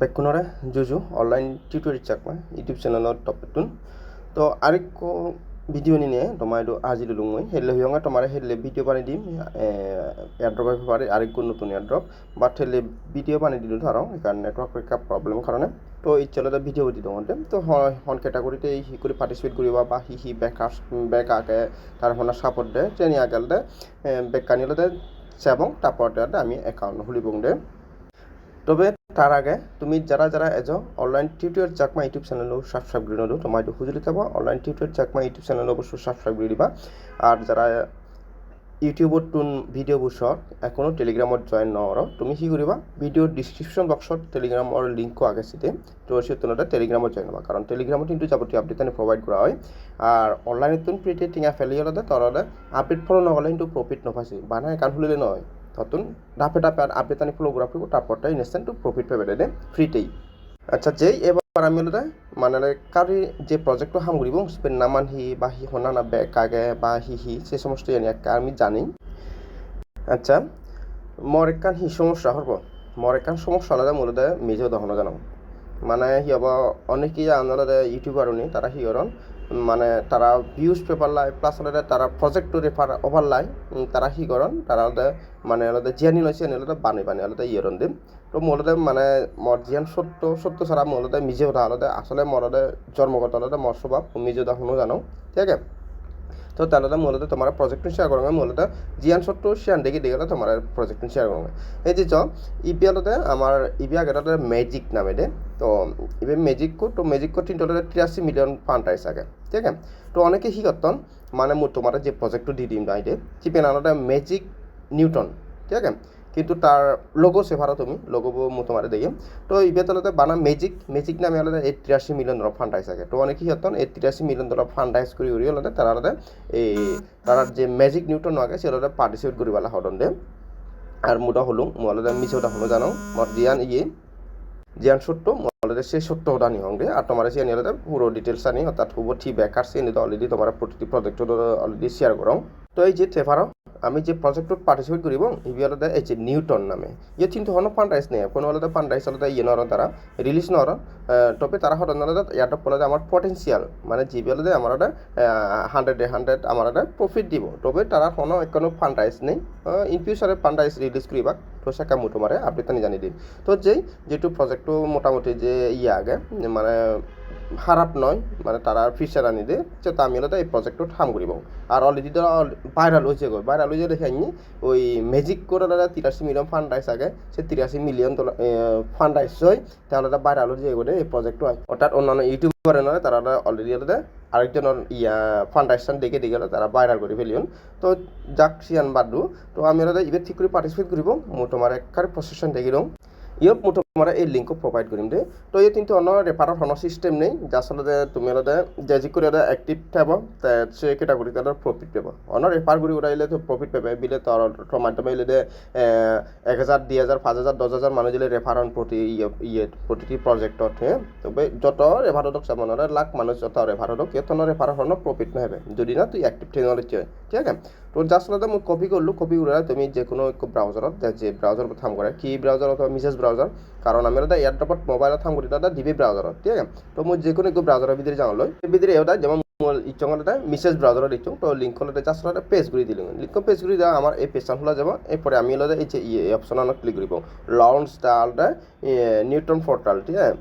বেকুনৰে জুজু online tutorial Chakma YouTube চেনেলত টপিকটোন তো আরেকো ভিডিও নিয়ে তোমার আজি লুলুং মই। হেলে হিয়ঙা তোমার হেলে ভিডিও বানাই দিম। এয়ারড্রপ হইতে পারে নতুন এয়ারড্রপ বাট হেলে ভিডিও বানাই দিলো ধরো কারণ নেটওয়ার্ক একটা প্রবলেম কারণে তো ইচ্ছালতে ভিডিও দি দঙতে তো হন ক্যাটাগরিতে হি করে পার্টিসিপেট করিবা বা হি হি বেক বেক আগে তার হনা সাপোর্ট দে ট্রেনি আগেলতে বেক কানিলতে এবং তারপরে আমি একাউন্ট খুলিবং দে। তবে তাৰ আগে তুমি যারা যারা এজ অনলাইন টিউটৰিয়েল চাকমা ইউটিউব চেনেলো সাবস্ক্রাইব করে নদো তোমার একটু সুযোগ থাকব online tutorial Chakma YouTube channel অবশ্যই সাবস্ক্রাইব করে দিবা। আর যারা ইউটিউবত তুন ভিডিঅ'বোৰ চোৱা এখনও টেলিগ্ৰামত জইন নহৰ তুমি কি কৰিবা ভিডিঅ'ৰ ডিছক্ৰিপশ্যন বক্সত টেলিগ্ৰামৰ লিংকো আগে চিতে তো সে তোমাদের টেলিগ্রামত জয়েন হবা। কারণ টেলিগ্রামত কিন্তু যাবতীয় আপডেট আমি প্রোভাইড করা হয়। আর অনলাইনে তুমি প্রিটে টিঙা ফেলি হলে তরলে আপডেট ফলো নহলে কিন্তু প্রফিট নপাইছে। বানা একাউন্ট খুলিলে নয় ততন ধাপে ধাপে আর আপডেট আনি ফলো ফেলব তারপরটা ইনস্ট্যান্ট প্রফিট পাবে দে ফ্রিতেই আচ্ছা যেই এবার আমি হলে মানে কারি যে প্রজেক্ট হাম করিব স্পেন নামান হি বা হি হনা না বে কাগে বা হি হি, সে সমস্ত জানি আমি জানি। আচ্ছা মর একখান হি সমস্যা হরব। মর একখান সমস্যা হলে মূলত মেজেও দহনো জানো। মানে হি হব অনেকেই আনলে ইউটিউবার উনি, তারা হি হরন মানে তারা ভিউজ পেপার লাই প্লাস হলে তারা প্রজেক্ট রেফার ওভার লাই তারা কি করন? তারা হলে মানে হলে জিয়ানি লইছে হলে বানি বানি হলে ইয়েরন দিম তো মূলতে মানে মর জিয়ান সত্য সত্য ছাড়া মূলতে মিজে ওঠা হলে আসলে মরতে জন্মগত হলে মর স্বভাব মিজে ওঠা শুনো জানো, ঠিক আছে? তো তাহলে মূলত তোমার প্রজেক্ট শেয়ার করবে মূলত জিয়ান সত্য শেয়ার দেখি দেখে তোমার প্রজেক্ট শেয়ার করবে এই যে চ ইপিএলতে আমার ইপি আগেটাতে মেজিক নামে দে তো ইবে মেজিক কো তো মেজিক কো তিনটা তিরাশি মিলিয়ন ফান্ড আইস আগে ঠিক আছে? তো অনেকে কি করতন মানে মোৰ তোমার যে প্ৰজেক্টটো দি দিম দাইতে চিপেন আনতে মেজিক নিউটন ঠিক আছে? কিন্তু তার লোগো সেভারও তুমি লোগো মো তোমার দিয়ে তো ইবে তলতে বানা মেজিক মেজিক নামে হলে এই তিরাশি মিলিয়ন ডলার ফান্ড আইস আগে তো অনেকে হতন, এই তিরাশি মিলিয়ন ডলার ফান্ড আইস করি উড়ি হলে এই তারা যে মেজিক নিউটন আগে সে হলে পার্টিসিপেট করি পেলা হদন দে। আর মোটা হলুম মহলে মিছে হলো জানো মর জিয়ান ইয়ে জিয়ান সত্য মহলে সে সত্য নিহং দে। আর তোমার সে নিলে পুরো ডিটেলস আনি, অর্থাৎ হুব ঠিক বেকার সে নিতে অলরেডি তোমার প্রতিটি প্রজেক্ট অলরেডি শেয়ার করো তো এই যে ট্রেভারও আমি যে প্রজেক্টত পার্টিসিপেট করিব ইবি এই যে নিউটন নামে ইয়ে কিন্তু হনো ফান্ড রাইজ নেই কোনো হলে ফান্ড রাইজ হলে ইয়ে নর তারা রিলিজ নর তবে তারা হঠাৎ নলে ইয়াত বলে আমার পটেন্সিয়াল মানে জিবি হলে আমার একটা হান্ড্রেড হান্ড্রেড আমার একটা প্রফিট দিব। তবে তারা কোনো কোনো ফান্ড রাইজ নেই ইন ফিউচারে ফান্ড রাইজ রিলিজ করিবা তো সে কামু আপডেট আনি জানি দিম তো যেই, যেটু প্রজেক্টটো মোটামুটি যে ইয়ে আগে মানে খারাপ নয় মানে তারা ফিচার আনি দে, যে তা হলে এই প্রজেক্টটো হাম করিব আর অলরেডি তো ভাইরাল হয়েছে গো। ভাইরাল হয়েছে দেখে আনি ওই ম্যাজিক করে দাদা তিরাশি মিলিয়ন ফান্ড আইস আগে সে তিরাশি মিলিয়ন ফান্ড আইস হয় তাহলে ভাইরাল হয়েছে এগুলো এই প্রজেক্টটো হয় অর্থাৎ অন্যান্য ইউটিউবার নয় তারা অলরেডি হলে আরেকজনের ইয়া ফান্ডারেশন দেখে দেখে তারা ভাইরাল করে ফেলিয়ন তো যাক, সিয়ান বাদু তো আমি হলে ইবে ঠিক করে পার্টিসিপেট করিব মই তোমার একবারে প্রসেসন দেখি দিওঁ। ইয়ে মই তোমাৰ এই লিংকো প্ৰভাইড কৰিম দেই। তো এই কিন্তু অন্য ৰেফাৰৰ ধৰণৰ ছিষ্টেম নেই। যাৰ আচলতে তুমি হলে যে যিকোনো এটা এক্টিভ থাকব সে কেটাগরি তাদের প্রফিট পাব অন্য রেফার করে উড়াইলে তো প্রফিট পাবে বিলে তোর মাধ্যমে এলে এক হাজার দুই হাজার পাঁচ হাজার দশ হাজার মানুষ দিলে রেফার হন প্রতি ইয়ে ইয়ে প্রতিটি প্রজেক্টত হে। তবে যত রেফার হোক সামনে লাখ মানুষ যত রেফার হোক এত রেফার হন প্রফিট নহবে যদি না, তুই অ্যাক্টিভ টেকনোলজি হয়, ঠিক আছে? তো সাথে মই কপি করল কপি করে তুমি যে কোনো এক ব্রাউজারত যে ব্রাউজার থাম করে কি ব্রাউজার অথবা মিসেস ব্রাউজার এটা এয়ারড্রপত মোবাইলত থাম করি, দাদা দিবি ব্রাউজারত ঠিক আছে? তো মই কোনো এক ব্রাউজারের ভিতরে যাওঁ লয় ভিতরে এটা যেমন ইচ্ছংতে মিসেস ব্রাউজারত দিচ্ছ তো লিঙ্ক হলে জাস্ট হলে পেজ করে দিলে। লিঙ্ক পেজ করে দেওয়া আমার এই পেজটা খোলা যাব, এরপরে আমি হলে এই অপশন ক্লিক করব লঞ্চ ডালটা নিউটন পোর্টাল ঠিক আছে?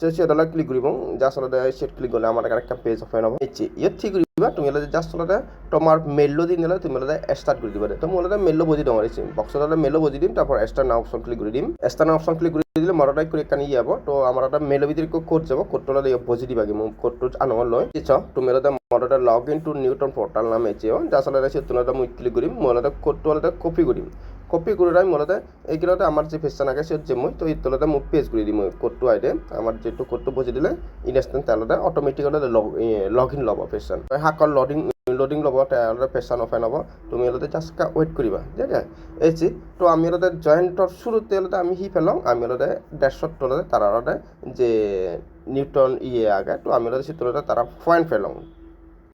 তো সেটা ক্লিক করব জাস্ট হলে সেট ক্লিক করলে আমার একটা পেজ ওপেন হবে ইয়াত ঠিক করিবা তুমি হলে জাস্ট হলে তোমার মেইলও দি নিলে তুমি হলে স্টার্ট করে দিবা তো মই হলে মেইলও বুঝি দিওঁ মাৰিছে বক্সত হলে মেইলও বুঝি দিম তারপর স্টার না অপশন ক্লিক করে দিম স্টার না অপশন ক্লিক করে দিলে মরটাই করে কানি যাব তো আমার একটা মেইলৰ ভিতরে কোড যাব কোডটো হলে বুঝি দিবা কি মই কোডটো আনব লয় চ তুমি হলে মরটা log in to Newton portal নামে যার সাথে সে তুমি মই ক্লিক করিম মই হলে কোডটো হলে কপি করিম কপি করে আমি মূলত এইগুলোতে আমার যে পেজটা নাগে সে যে মই, তো এই তলতে মোক পেজ করে দিম কোডটো আইডে আমার যেটো কোডটো বুঝি দিলে ইনস্ট্যান্ট তাহলে অটোমেটিক লগ ইন ল'ব পেজখন হাকৰ লডিং লোডিং ল'ব তাহলে পেজখন ওপেন হ'ব তুমি হলে জাস্ট ওয়েট কৰিবা, ঠিক আছে? এই যে, তো আমি হলে জয়েন্টর শুরুতে হলে আমি হি পেলাম আমি হলে ড্যাশত তোলে তারা হলে যে নিউটন ইয়ে আগে, তো আমি হলে সে তোলে তারা পয়েন্ট পেলাম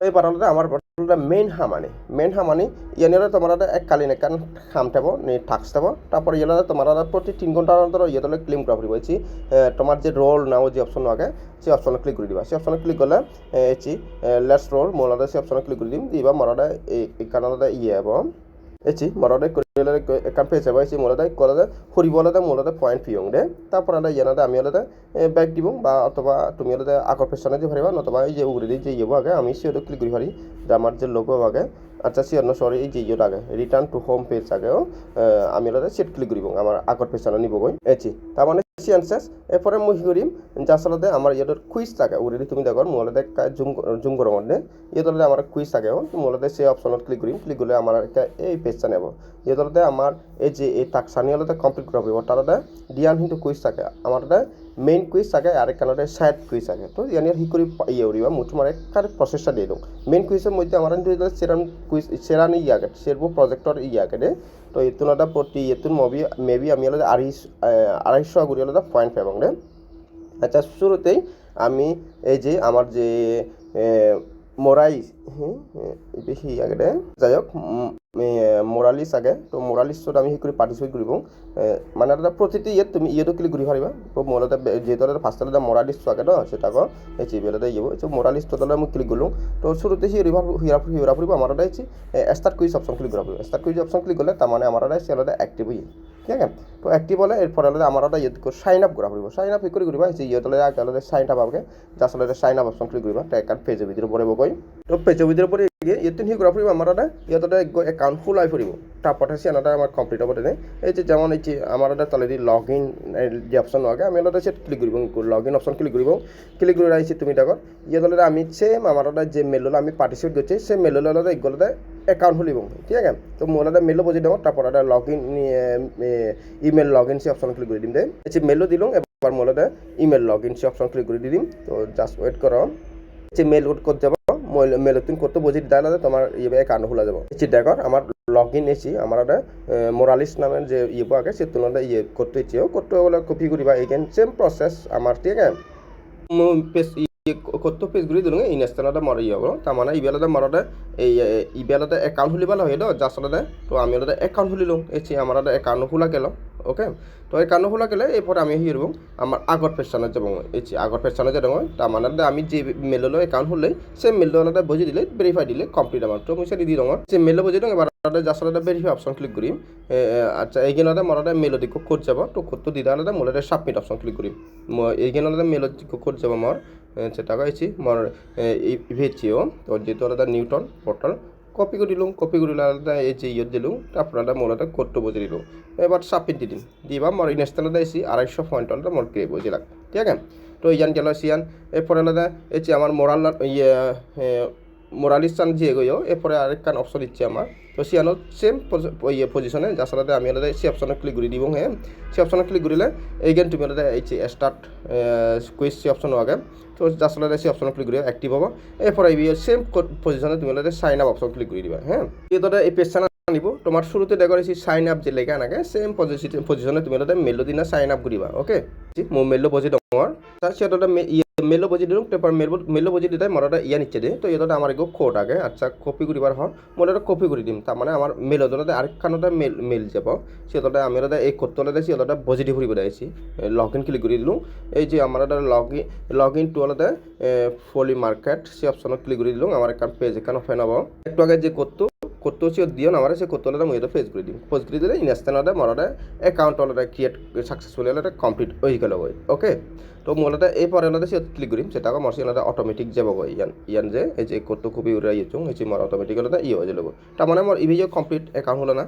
এই হলে আমার মেইন হামানি মেইন হামানি ইয়ানিরা তোমার এক কালীন একান খাম থাকব নি থাকস থাকব তারপর ইয়ালা তোমার প্রতি তিন ঘণ্টার অন্তর ইয়েতলে ক্লেম করা পড়ব এছি তোমার যে রোল নাও যে অপশন আগে, সেই অপশনে ক্লিক করে দিবা। সেই অপশনে ক্লিক করলে এছি লেটস রোল মোলাদা সেই অপশনে ক্লিক করে দিম। দিবা মরাদা এই কানাদা ইয়ে হব। এছি মরদে কৰিলে একান পেছে বাইছি এছি মোলাদা হরি বলাদে মোলাদা, পয়েন্ট ফিয়ং দে তারপর আলাদা ইয়ানাদে আমি আলাদা ব্যাক দিব, বা অথবা তুমি আলাদা আগর পেছনে যে ভরিবা, নতবা এই যে উগরে যে ইয়ে আগে, আমি সিওটা ক্লিক করি পারি যে আমার যে লোগো আগে আচ্ছা সিওর ন সরি এই যে ইয়েটা আগে রিটার্ন টু হোম পেজ আগেও আমি আলাদা সেট ক্লিক করিব আমার আগর পেছনে নিবগৈ এছি তার মানে শেষ এরপরে করিম যে আসলে আমার ইয়েটার কুইজ থাকে। উড়ি তুমি দেখো মোলাদা জুম জুম মধ্যে। ইয়েতলতে আমার কুইজ থাকে মোলাদা সেই অপশনত ক্লিক করিম ক্লিক করলে আমার একটা এই পেজটা নেব। ইয়েতলতে আমার এই যে এই টাকসানি হলতে কমপ্লিট করা হইব তার দিয়ান কিন্তু কুইজ থাকে। আমার মেইন কুইজ থাকে, আর একখানতে সাইড কুইজ থাকে। তো ইয়ানির হি করে ইয়ে উড়িবা মুঠ মানে কারে প্রসেসটা দিয়ে দিও মেইন কুইজের মধ্যে আমার সেরাম কুইজ সেরানি ইয়াকে সেরবো প্রজেক্টর ইয়াকে দে তো ইতুন এটা প্রতি ইতুন মবি মেবি আমি আলাদা আড়াইশ আড়াইশো গুড়ি আলাদা পয়েন্ট পাই রে আচ্ছা শুরুতেই আমি এই যে আমার যে মোরাই বেশি আগে যাই হোক মোরালিছ আগে তো মোরালিছত আমি সেই কৰি পাৰ্টিচিপেট কৰিব। মানে এটা প্ৰতিটো ইয়াত তুমি ইয়েটো ক্লিক কৰি পাৰিবা তো মোৰ এটা যিহেতু এটা ফাৰ্ষ্টত এটা আগে ন, সেটা কো এই চিবিএলতে ইয়ে তো মোরালিছ তোলে মই ক্লিক করলাম তো শুরুতে সি রিভার হিরা হিরা ফুরিব আমার এটা হচ্ছে স্টার্ট কুইজ অপশন ক্লিক করা পড়বে স্টার্ট কুইজ অপশন ক্লিক করলে তার মানে আমার এটা সেটা অ্যাক্টিভ হয়ে ঠিক আছে? তো অ্যাক্টিভ হলে এরপর হলে আমার এটা ইয়ে সাইন আপ করা পড়ব সাইন আপ কি করে করিবা যে ইয়ে তলে আগে সাইন আপ আগে আসলে সাইন আপ অপশন ক্লিক করিবা ট্যাকার পেজের ভিতরে পড়ে বই তো পেজের ভিতরে পড়ে গিয়ে ইয়ে সি করা পড়ব আমার এটা ইয়ে একাউন্ট ফুল আই ফুরিব তারপর সে আনাটা আমার কমপ্লিট হব তেনে। এই যে যেমন এই যে আমার এটা তলে দি লগ ইন যে অপশন আগে আমি এটা সে ক্লিক করিব লগ ইন অপশন ক্লিক করিব ক্লিক করে রাখছি তুমি দেখো ইয়ে তলে আমি সেম আমার এটা যে মেল আমি পার্টিসিপেট করছি সেই মেল হলে এগুলোতে একাউন্ট খুলিব। ঠিক আছে? তো মোৰ এটা মেলো বুজি দিওঁ তারপর এটা log in email log in say option click করে দিম দে। এই মেলো দিলোঁ এবার মোর এটা ইমেল লগ ইন সে অপশন ক্লিক করে দিম। তো জাস্ট ওয়েট করো যে মেল উঠ করতে যাব? মেল তুমি করতে বুঝি দিলে তোমার ইয়ে একাউন্ট খোলা যাব। এই দেখো আমার লগ ইন এসি আমার একটা মোরালিস নামের যে ইয়ে আগে সে তুলনায় ইয়ে করতে ইচ্ছেও করতে বলে কপি করিবা এগেন সেম প্রসেস আমার ঠিক আছে? পেজ কত পেজগুলি দিলোঁ ইনষ্টেলতে মৰি যাব তাৰমানে ইবেলতে মৰতে, এই ইবেলতে একাউণ্ট খুলিবলৈ হয় তো আচলতে তো আমি অলতে একাউণ্ট খুলিলোঁ। এই আমার একাউণ্ট খোলা গেল। ওকে? তো একাউণ্ট খোলা গেলে এরপর আমি হিরব আমার আগর পেছনে যাব। এই আগর পেছনে যাব তার মানে আমি যে মেললৈ একাউণ্ট খুললে সেই মেললৈ বুঝি দিলে ভেরিফাই দিলে কমপ্লিট আমার। তো মই সেটি দি রঙর যে মেল বুঝি দিওঁ এবার যাতে ভেরিফাই অপশন ক্লিক কৰিম আচ্ছা এইগিনতে মরতে মেলত কোড যাব। তো কোডটো দি দিলে মোলতে সাবমিট অপশন ক্লিক কৰিম এইগিনতে মেলত কোড যাব মোৰ সেটা কইছি মোর ইভেচিও তো যেহেতু আলাদা নিউটন পোর্টাল কপি করে দিলুম কপি করে আলাদা এই যে ইয়ে দিলুম মোর আলাদা কোডটো বুঝে দিলুম। এবার সাবমিট দি দিম দিবা মোর ইনস্টলতে আইসি আড়াইশো পয়েন্ট আলাদা মোর ক্রিয়ে বুঝিলাম ঠিক আছে? তো ইয়ান গেল সিয়ান। এরপর আলাদা এই যে আমার মোরাল ইয়ে মোরালিস্তান যে গইও, এরপরে আরেকখান অপশন দিচ্ছে আমার। তো সিয়ানো সেম ইয়ে পজিশনে যার সাথে আমি আলাদা সে অপশনে ক্লিক করে দিব হ্যাঁ? সে অপশনে ক্লিক করিলে এইখান তুমি আলাদা এই যে স্টার্ট কুইজ সে অপশন আগে। তো জাস্ট সাথে সেই অপশন ক্লিক করে অ্যাক্টিভ হব। এরপর আইবি সেম পজিশনে তুমি আলাদা সাইন আপ অপশন ক্লিক করে দিবা হ্যাঁ? তোরা এই পেজটা আনিব তোমার শুরুতে দেখা রয়েছে সাইন আপ যে লেখা নাগে সেম পজিশনে তুমি আলাদা মেলো দিনা সাইন আপ করিবা ওকে মো মেলো বজি ডঙৰ তাৰপিছত এটা মেলো বজি দিলোঁ তারপর মেলো বজি দিতে মোর একটা ইয়া নিচ্ছে দে। তো এটা আমার এগো কোড আগে আচ্ছা কপি করিবার হর মোর এটা কপি করে দিম। তার মানে আমার মেল ওদের আরেকখানটা মেল মেল যাব। সেটা আমি ওটা এই করতে হলে দেখছি ওটা বজি দি ফুরিব দিয়েছি লগ ইন ক্লিক করে দিলুম এই যে আমার একটা log in log in to হলে ফলি মার্কেট সে অপশনে ক্লিক করে দিলুম আমার একটা পেজ এখানে ওপেন হব। একটু আগে যে করতো দিও না, আমার সে করতে হলে মই এটা ফেস করে দিম পোস্ট করে দিলে ইনস্ট্যান্ট মরটা অ্যাকাউন্ট হলে ক্রিয়েট সাকসেসফুল হলে কমপ্লিট হয়ে গেল ওকে তো মূলতে এই পরে হলে সে ক্লিক করিম সেটা মরসি হলে অটোমেটিক যাব ইয়ান ইয়ান যে, এই যে কত খুবই উড়ে ইয়েছুং এই যে মর অটোমেটিক হলে ইয়ে হয়ে যাব তার মানে মোর ইভিজে কমপ্লিট অ্যাকাউন্ট হলো না।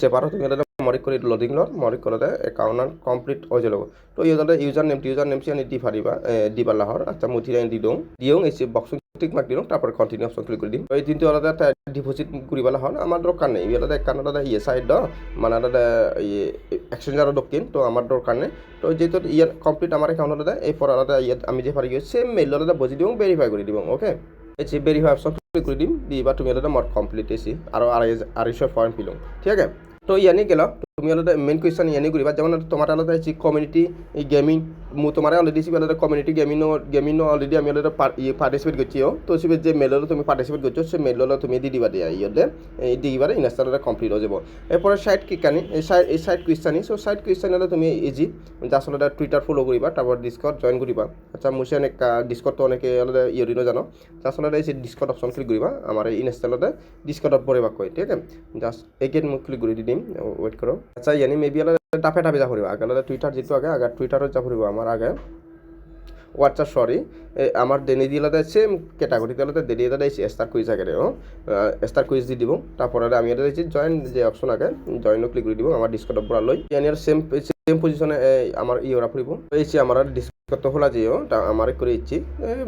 সে পারো তুমি হলে মরিক করে লোডিং লর মরিক করলে একাউন্ট কমপ্লিট হয়ে যাব তো হলে ইউজার নেম ইউজার নেম সে দি পারিবা দিবা লাহর আচ্ছা মুথি দি দিওঁ দিওঁ এই বক্স টিক মার্ক দিলাম তারপরে কন্টিনিউ অপশন ক্লিক করে দিম। এই তিনটি আলাদা ডিপোজিট করিবেলা হন আমার দরকার নেই। আলাদা এক আলাদা ইয়ে সাইড মানে আলাদা ইয়ে এক্সচেঞ্জারও দক্ষিণ, তো আমার দরকার নেই। তো যেহেতু ইয়ে কমপ্লিট আমার অ্যাকাউন্ট আলাদা, এরপর আলাদা ইয়ে আমি যে পারি সেম মেল আলাদা বুঝি দিব ভেরিফাই করে দিব ওকে যে ভেরিফাই অপশন ক্লিক করে দিম দিবা তুমি আলাদা মোট কমপ্লিট এসি আরও আড়াই আড়াইশো পয়েন্ট পিলাম, ঠিক আছে? তো ইয়ানি গেল। তুমি অলরেডি মেইন কুৱেশ্যন এনে কৰিবা, যেমন তোমাৰ অলৰেডি আছে কমিউনিটি গেমিং মোৰ তোমাৰ already C already community gaming gaming already আমি অলৰেডি পাৰ্টিচিপেট কৰিছি তো সি যে মেইলত তুমি পাৰ্টিচিপেট কৰিছো সে মেইলত তুমি দি দিবা দিয়া এই দি দিবা ইনষ্টালতে কমপ্লিট হৈ যাব। এরপরে সাইড কিকানি এই সাইড এই সাইড কুইশানি সো সাইড কুইশানি হলে তুমি ইজি যা আসলে টুইটার ফলো করিবা তারপর ডিসকট জয়েন করিবা আচ্ছা মুছে অনেক ডিসকট তো অনেকে অলরেডি ইয়রিনো জানো যা আসলে এই ডিসকট অপশন ক্লিক করিবা আমার এই ইনস্টলতে ডিসকটত পড়িবা কই ঠিক আছে? জাস্ট এগেন মই ক্লিক কৰি দি দিম ৱেইট কৰক। আচ্ছা ইয়ানি মেবি অলপ টাপে টাপে যাব ফুৰিব। আগে টুইটাৰ যিটো আগে আগে টুইটাৰত যাব ফুৰিব আমাৰ আগে। হোয়াটসঅ্যাপ সরি আমার দেনি দিয়ে আলাদা চেম ক্যাটাগরিতে দেনি আলাদা এই স্টার কুইজ আগে ও স্টার কুইজ দি দিব। তারপরে আমি এটা দিচ্ছি জয়েন যে অপশন আগে জয়েনও ক্লিক করে দিব আমার পৰা লৈ। ইয়াৰ সেম সেম পজিশনে আমার ইয়ে ফুৰিব এই যে আমার ডিসকট খোলা যেও আমার করে ইচ্ছি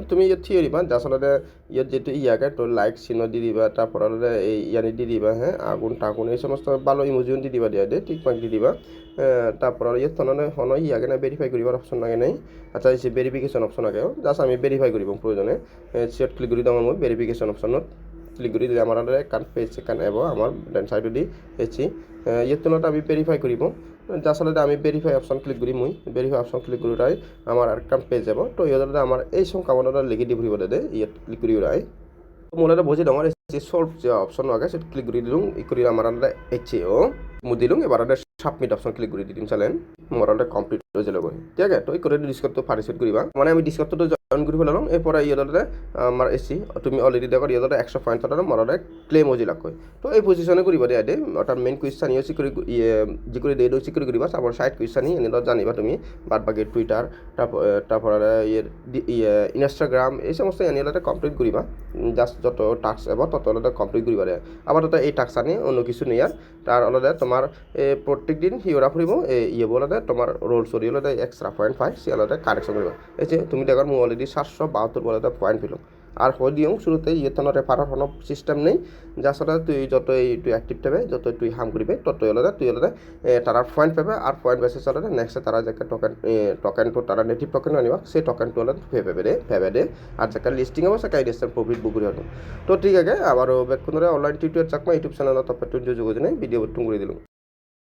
তুমি ইয়াত থিয়ে দিবা যার আচলতে ইয়াত যেহেতু ইয়াকে তো লাইক চিহ্ন দি দিবা, তারপর এই ইয়ানি দি দিবা হ্যাঁ আগুন টাগুন, এই সমস্ত ভালো ইমোজিও দি দিবা, দিয়া দে টিক মার্ক দি দিবা। তারপর ইয়াত তননে হন ইয়াকে না ভেরিফাই করিবার অপশন লাগে নাই। আচ্ছা এই ভেরিফিকেশন অপশন আগে জাস্ট আমি ভেরিফাই করিব প্রয়োজনে। সেট ক্লিক কৰি দিওঁ মই ভেরিফিকেশন অপশনত ক্লিক কৰি দিলে আমার কান পেজ কান এব, আমার ডেন সাইড দি এসি ইয়াত তলত আমি ভেরিফাই করিব। আচলতে আমি ভেরিফাই অপশন ক্লিক করি মুই। ভেরিফাই অপশন ক্লিক করি রাই আমার আর কাম পেজ যাব। তো ইয়াতে আমার এই সব কামত লিখি দি ফুৰিব দে ইয়াত ক্লিক কৰি রাই মোৰ বুঝি ডাঙৰ যে সল্ভ যে অপশন আগে সেটা ক্লিক করে দিলুম, ই করে আমার এইচ এ ও মু দিলুম, এবার আলাদা সাবমিট অপশন ক্লিক করে দিম, চালেন। মোৰ আলাদা কমপ্লিট হৈ যাব। ঠিক আছে তো এই করে ডিসকটটো পাৰ্টিচিপেট কৰিবা। মানে আমি ডিসকটটো জয়েন কৰি পেলাম এরপরে ইয়েদাতে আমার এসি তুমি অলরেডি দেখো ইয়েদাতে একশো পয়েন্ট মরাতে ক্লেম হয়ে লাগ তো এই পজিশনে করিবা দে দে। অর্থাৎ মেইন কুইশন ইয়ে সিকিউরি যিকৰি দে সিকিউরি করিবা তারপর সাইড কুইশন এনে জানিবা তুমি। বাদ বাকি টুইটার তারপর ইয়ে ইনস্টাগ্রাম এই সমস্ত এনে কমপ্লিট করিবা জাস্ট যত টাস্ক এব, তত কমপ্লিট করিবা দে। আবার তত এই টাস্ক আনি অন্য কিছু নেই আর তার অলরে তোমার প্রত্যেক দিন সিওরা ফুরিব ইয়ে বলতে তোমার রোল সরি হলে এক্সট্রা পয়েন্ট ফাইভ সি আলাদা কারেকশন করিবা এই যে, তুমি দেখার মু অলরেডি সাতশো বাহাত্তর বলে পয়েন্ট পেলাম আর হয় দিও শুরুতে ইয়েতন রেফারের কোনো সিস্টেম নেই। যার সাথে তুই যত তুই অ্যাক্টিভ থাকবে যত তুই হাম করবে তত হলে তুই হলে তারা পয়েন্ট পাবে আর পয়েন্ট বেসিস হলে নেক্সট তারা যে টোকেন টোকেনটো তারা নেটিভ টোকেন আনিবা, সেই টোকেনটো হলে ফে পাবে দে পাবে দে আর যে লিস্টিং হব সেটা ইনস্ট্যান্ট প্রফিট বুকুরি হতো তো ঠিক আছে আবার বেক্ষণরে online tutorial Chakma YouTube channel তপে যোগাযোগ নেই ভিডিও টুঙ্গুরি দিলাম